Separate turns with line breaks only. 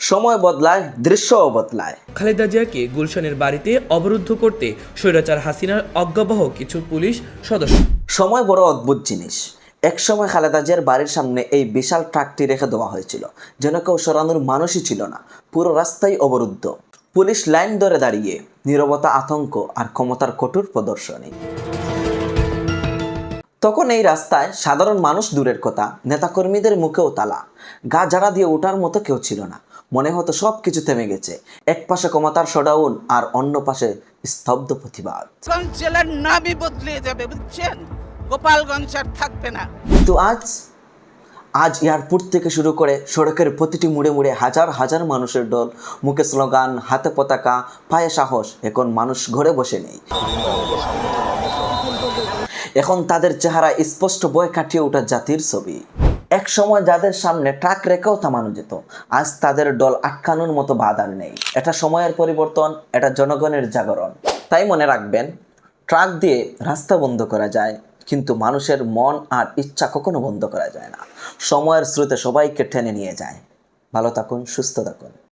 সময় বদলায় দৃশ্যও বদলায়।
খালেদা জিয়াকে গুলশানের বাড়িতে অবরুদ্ধ করতে স্বৈরাচার হাসিনার অজ্ঞাবহ কিছু পুলিশ সদস্য।
সময় বড় অদ্ভুত জিনিস। একসময় খালেদা জিয়ার বাড়ির সামনে এই বিশাল ট্রাকটি রেখে দেওয়া হয়েছিল। যেন কেউ সরানোর মানুষই ছিল না। পুরো রাস্তাই অবরুদ্ধ। পুলিশ লাইন ধরে দাঁড়িয়ে নীরবতা আতঙ্ক আর ক্ষমতার কঠোর প্রদর্শনী। তখন এই রাস্তায় সাধারণ মানুষ দূরের কথা নেতাকর্মীদের মুখেও তালা। গা জাড়া দিয়ে ওঠার মতো কেউ ছিল না। মনে হতো সব কিছু থেমে গেছে। এক পাশে ক্ষমতার শোডাউন আর অন্য পাশে স্তব্ধ প্রতিবাদ।
জেলার নামই বদলে যাবে বুঝছেন? গোপালগঞ্জ আর থাকবে না।
কিন্তু আজ আজ এয়ারপোর্ট থেকে শুরু করে সড়কের প্রতিটি মুড়ে মুড়ে হাজার হাজার মানুষের দল মুখে স্লোগান হাতে পতাকা পায়ে সাহস এখন মানুষ ঘরে বসে নেই। এখন তাদের চেহারা স্পষ্ট বয় কাটিয়ে ওঠা জাতির ছবি। এক সময় যাদের সামনে ট্রাক রেখেও থামানো যেত, আজ তাদের দল আটকানোর মতো বাধার নেই। এটা সময়ের পরিবর্তন, এটা জনগণের জাগরণ। তাই মনে রাখবেন ট্রাক দিয়ে রাস্তা বন্ধ করা যায়, কিন্তু মানুষের মন আর ইচ্ছা কখনো বন্ধ করা যায় না। সময়ের স্রোতে সবাইকে টেনে নিয়ে যায়। ভালো থাকুন, সুস্থ থাকুন।